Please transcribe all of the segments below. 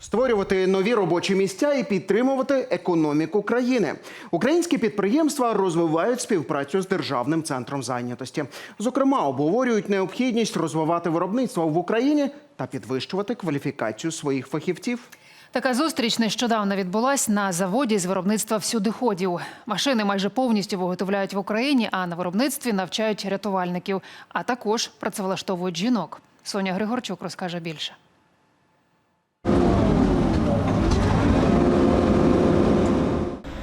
Створювати нові робочі місця і підтримувати економіку країни. Українські підприємства розвивають співпрацю з державним центром зайнятості. Зокрема, обговорюють необхідність розвивати виробництво в Україні та підвищувати кваліфікацію своїх фахівців. Така зустріч нещодавно відбулась на заводі з виробництва всюдиходів. Машини майже повністю виготовляють в Україні, а на виробництві навчають рятувальників, а також працевлаштовують жінок. Соня Григорчук розкаже більше.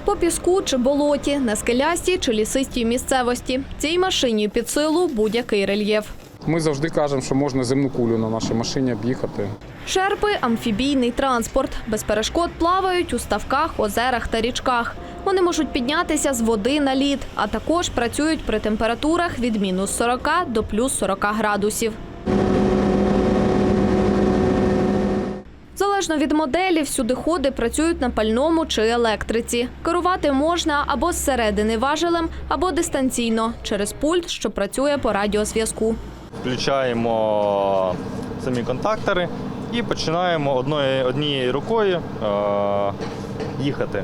По піску чи болоті, на скелястій чи лісистій місцевості. Цій машині під силу будь-який рельєф. Ми завжди кажемо, що можна земну кулю на нашій машині об'їхати. Шерпи амфібійний транспорт. Без перешкод плавають у ставках, озерах та річках. Вони можуть піднятися з води на лід, а також працюють при температурах від мінус 40 до плюс 40 градусів. Залежно від моделі, всюдиходи працюють на пальному чи електриці. Керувати можна або зсередини важелем, або дистанційно через пульт, що працює по радіозв'язку. Включаємо самі контактори і починаємо одною, однією рукою е, їхати.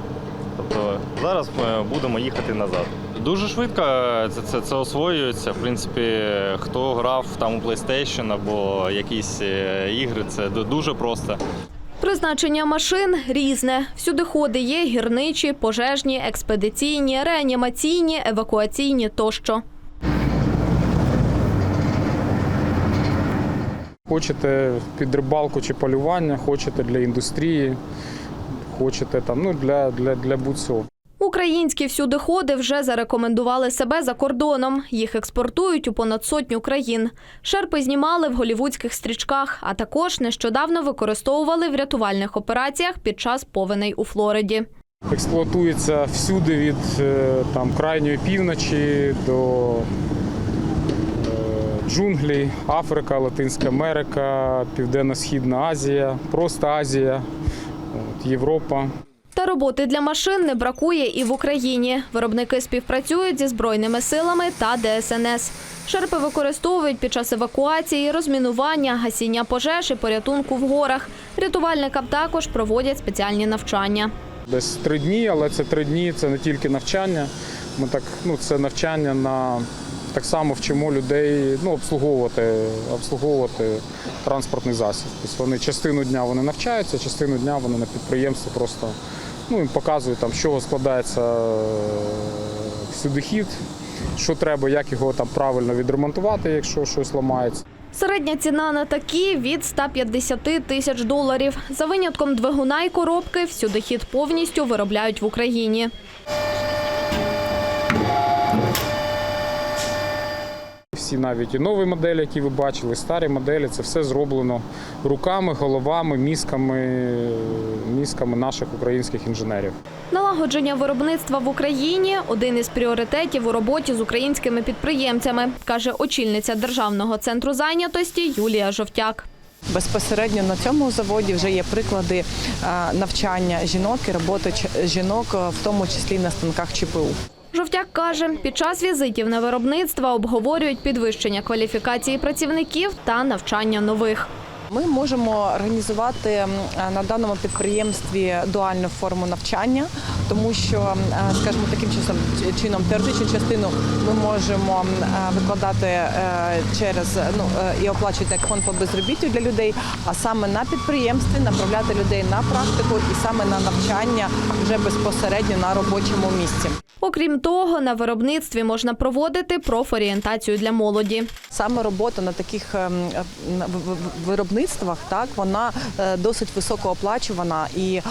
Тобто зараз ми будемо їхати назад. Дуже швидко це, це, це освоюється. В принципі, хто грав там у PlayStation або якісь е, ігри, це дуже просто. Призначення машин різне. Всюди ходи є гірничі, пожежні, експедиційні, реанімаційні, евакуаційні тощо. Хочете під рибалку чи полювання, хочете для індустрії, хочете там, ну для, для, для будь-цього. Українські всюдиходи вже зарекомендували себе за кордоном. Їх експортують у понад сотню країн. Шерпи знімали в голівудських стрічках, а також нещодавно використовували в рятувальних операціях під час повеней у Флориді. Експлуатується всюди від е, там, крайньої півночі до е, джунглей, Африка, Латинська Америка, Південно-Східна Азія, просто Азія, Європа. Та роботи для машин не бракує і в Україні. Виробники співпрацюють зі збройними силами та ДСНС. Шерпи використовують під час евакуації, розмінування, гасіння пожеж і порятунку в горах. Рятувальникам також проводять спеціальні навчання. Десь три дні, але це три дні це не тільки навчання. Ми так, ну, це навчання на так само вчимо людей ну, обслуговувати, обслуговувати транспортний засіб. Тобто вони частину дня вони навчаються, частину дня вони на підприємстві просто ну, їм показую, там, з чого складається е, всюдихід, що треба, як його там правильно відремонтувати, якщо щось ламається. Середня ціна на такі від 150 тисяч доларів. За винятком двигуна і коробки всюди хід повністю виробляють в Україні. Всі навіть і нові моделі, які ви бачили, старі моделі, це все зроблено руками, головами, мізками, мізками наших українських інженерів. Налагодження виробництва в Україні один із пріоритетів у роботі з українськими підприємцями, каже очільниця Державного центру зайнятості Юлія Жовтяк. Безпосередньо на цьому заводі вже є приклади навчання жінок і роботи жінок, в тому числі на станках ЧПУ. Жовтяк каже, під час візитів на виробництва обговорюють підвищення кваліфікації працівників та навчання нових. Ми можемо організувати на даному підприємстві дуальну форму навчання, тому що, е, скажімо, таким чином теоретичну частину ми можемо е, викладати е, через ну і оплачувати як фонд по безробіттю для людей, а саме на підприємстві направляти людей на практику і саме на навчання вже безпосередньо на робочому місці. Окрім того, на виробництві можна проводити профорієнтацію для молоді. Саме робота на таких ем, е, на в- в- виробництвах, так вона е, досить високооплачувана і е,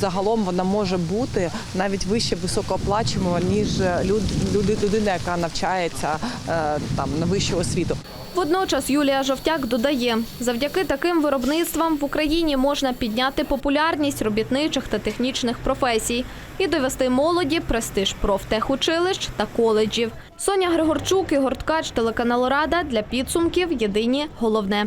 загалом вона може бути навіть вище високооплачувана, ніж люд, люди, людина, яка навчається е, там на вищу освіту. Водночас Юлія Жовтяк додає, завдяки таким виробництвам в Україні можна підняти популярність робітничих та технічних професій і довести молоді престиж профтехучилищ та коледжів. Соня Григорчук, Ігор Ткач, телеканал Рада для підсумків. Єдині головне.